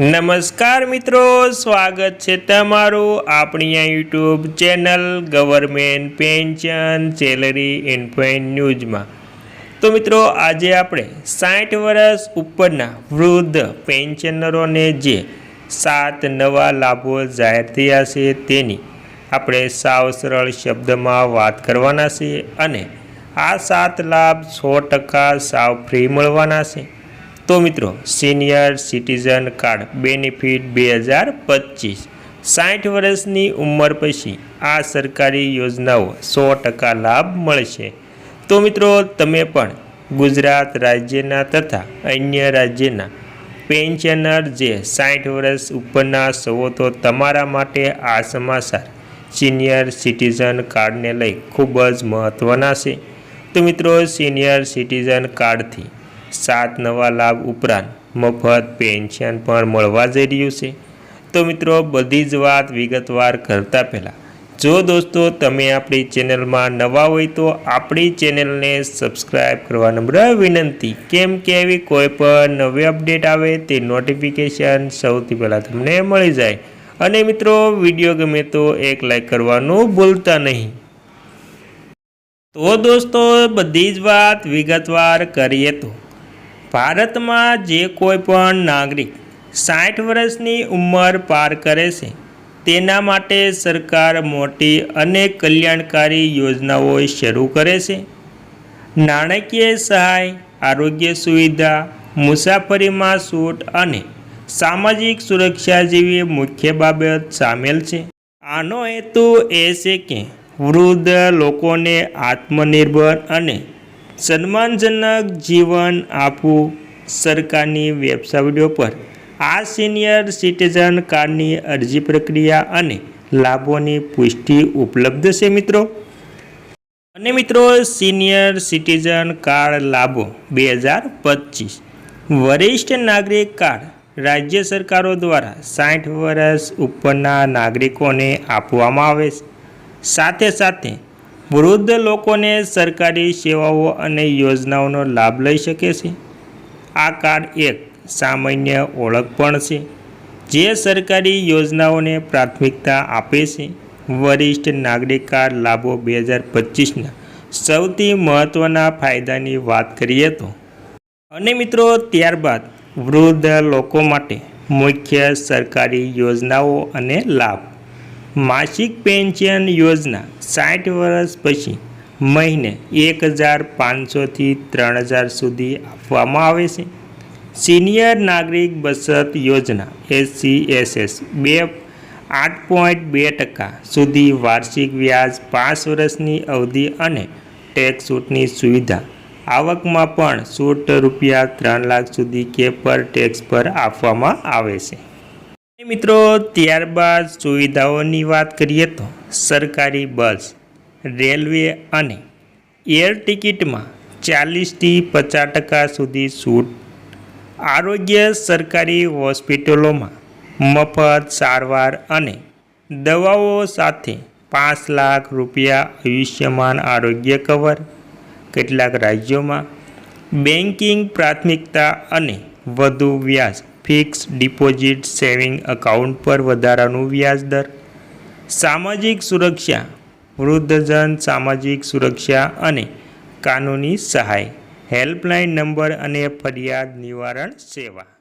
નમસ્કાર મિત્રો, સ્વાગત છે તમારું આપણી આ YouTube channel government pension salary info in ન્યૂઝમાં. તો મિત્રો, આજે આપણે સાઠ વર્ષ ઉપરના વૃદ્ધ પેન્શનરોને જે સાત નવા લાભો જાહેર થયા છે તેની આપણે સાવ સરળ શબ્દમાં વાત કરવાના છે અને આ સાત લાભ સો ટકા સાવ ફ્રી મળવાના છે. તો મિત્રો સિનિયર સિટીઝન કાર્ડ બેનિફિટ બે હજાર પચીસ. સાઠ વર્ષની ઉંમર પછી આ સરકારી યોજનાઓ સો ટકા લાભ મળશે. તો મિત્રો, તમે પણ ગુજરાત રાજ્યના તથા અન્ય રાજ્યના પેન્શનર જે સાઠ વર્ષ ઉપરના સવો તો તમારા માટે આ સમાચાર સિનિયર સિટીઝન કાર્ડને લઈ ખૂબ જ મહત્ત્વના છે. તો મિત્રો સિનિયર સિટીઝન કાર્ડથી સાત નવા લાભ ઉપરાંત મફત પેન્શન પણ મળવા જઈ રહ્યું છે. તો મિત્રો, બધી જ વાત વિગતવાર કરતાં પહેલાં, જો દોસ્તો તમે આપણી ચેનલમાં નવા હોય તો આપણી ચેનલને સબસ્ક્રાઈબ કરવા નમ્ર વિનંતી. કેમ કે એવી કોઈ પણ નવી અપડેટ આવે તે નોટિફિકેશન સૌથી પહેલાં તમને મળી જાય. અને મિત્રો, વીડિયો ગમે તો એક લાઈક કરવાનું ભૂલતા નહીં. તો દોસ્તો, બધી જ વાત વિગતવાર કરીએ તો ભારતમાં જે કોઈ પણ નાગરિક સાઠ વર્ષની ઉંમર પાર કરે છે, તેના માટે સરકાર મોટી અને કલ્યાણકારી યોજનાઓ શરૂ કરે છે. નાણાકીય સહાય, આરોગ્ય સુવિધા, મુસાફરીમાં છૂટ અને સામાજિક સુરક્ષા જેવી મુખ્ય બાબત સામેલ છે. આનો હેતુ એ છે કે વૃદ્ધ લોકોને આત્મનિર્ભર અને સન્માનજનક જીવન આપવું સરકારની વેબસાઇટો પર. આ સિનિયર સિટીઝન કાર્ડની અરજી પ્રક્રિયા અને લાભોની પુષ્ટિ ઉપલબ્ધ છે મિત્રો. અને મિત્રો સિનિયર સિટીઝન કાર્ડ લાભો બે હજાર પચીસ. વરિષ્ઠ નાગરિક કાર્ડ રાજ્ય સરકારો દ્વારા સાઠ વર્ષ ઉપરના નાગરિકોને આપવામાં આવે છે. સાથે સાથે વૃદ્ધ લોકોને સરકારી સેવાઓ અને યોજનાઓનો લાભ લઈ શકે છે. આ કાર્ડ એક સામાન્ય ઓળખ પણ છે, જે સરકારી યોજનાઓને પ્રાથમિકતા આપે છે. વરિષ્ઠ નાગરિક કાર્ડ લાભો બે હજાર પચીસના સૌથી મહત્ત્વના ફાયદાની વાત કરીએ તો, અને મિત્રો ત્યારબાદ વૃદ્ધ લોકો માટે મુખ્ય સરકારી યોજનાઓ અને લાભ. માસિક પેન્શન યોજના સાઠ વર્ષ પછી મહિને એક હજાર પાંચસોથી ત્રણ હજાર સુધી આપવામાં આવે છે. સિનિયર નાગરિક બચત યોજના એસસીએસએસ બે આઠ પોઈન્ટ બે ટકા સુધી વાર્ષિક વ્યાજ પાંચ વર્ષની અવધિ અને ટેક્સ છૂટની સુવિધા. આવકમાં પણ છૂટ રૂપિયા ત્રણ લાખ સુધી કે પર ટેક્સ પર આપવામાં આવે છે. મિત્રો, ત્યારબાદ સુવિધાઓની વાત કરીએ તો સરકારી બસ, રેલવે અને એર ટિકિટમાં ચાલીસથી પચાસ ટકા સુધી છૂટ. આરોગ્ય સરકારી હોસ્પિટલોમાં મફત, સારવાર અને દવાઓ સાથે પાંચ લાખ રૂપિયા આયુષ્યમાન આરોગ્ય કવર. કેટલાક રાજ્યોમાં બેન્કિંગ પ્રાથમિકતા અને વધુ વ્યાજ ફિક્સ ડિપોઝિટ સેવિંગ એકાઉન્ટ પર વધારાનું વ્યાજ દર. સામાજિક સુરક્ષા વૃદ્ધજન સામાજિક સુરક્ષા અને કાનૂની સહાય. હેલ્પલાઇન નંબર અને ફરિયાદ નિવારણ સેવા.